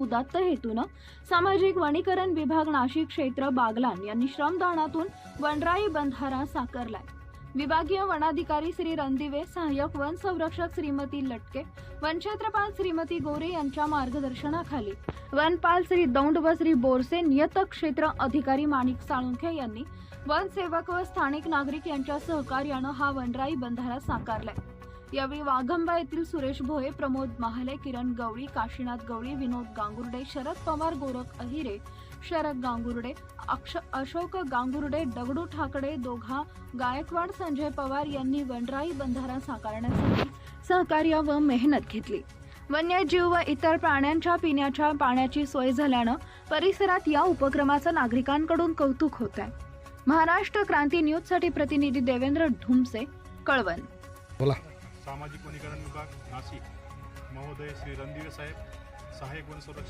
उदात्त हेतूनं सामाजिक वनीकरण विभाग नाशिक क्षेत्र बागलान यांनी श्रमदानातून वनराई बंधारा साकारलाय. विभागीय वनाधिकारी श्री रणदिवे सहाय्यक वन संरक्षक श्रीमती लटके वनक्षेत्रपाल श्रीमती गोरे यांच्या मार्गदर्शनाखाली वनपाल श्री दौंड व श्री बोरसे नियतक क्षेत्र अधिकारी माणिक साळुंखे यांनी वनसेवक व स्थानिक नागरिक यांच्या सहकार्यानं हा वनराई बंधारा साकारलाय. यावेळी वाघंबा येथील सुरेश भोये प्रमोद महाले किरण गवळी काशीनाथ गवळी विनोद गांगुर्डे शरद पवार गोरख अहिरे शरद गांगुर्डे अक्ष अशोक गांगुर्डे दगडू ठाकडे दोघा गायकवाड संजय पवार यांनी वनराई बंधारा साकारण्यासाठी सहकार्य व मेहनत घेतली. वन्यजीव व इतर प्राण्यांच्या पिण्याच्या पाण्याची सोय झाल्यानं परिसरात या उपक्रमाचं नागरिकांकडून कौतुक होत आहे महाराष्ट्र क्रांती न्यूजसाठी प्रतिनिधी देवेंद्र ढुमसे कळवण. बोला. सामाजिक वनीकरण विभाग नाशिक. महोदय श्री रणदिवे साहेब सहाय्यक वन संरक्षक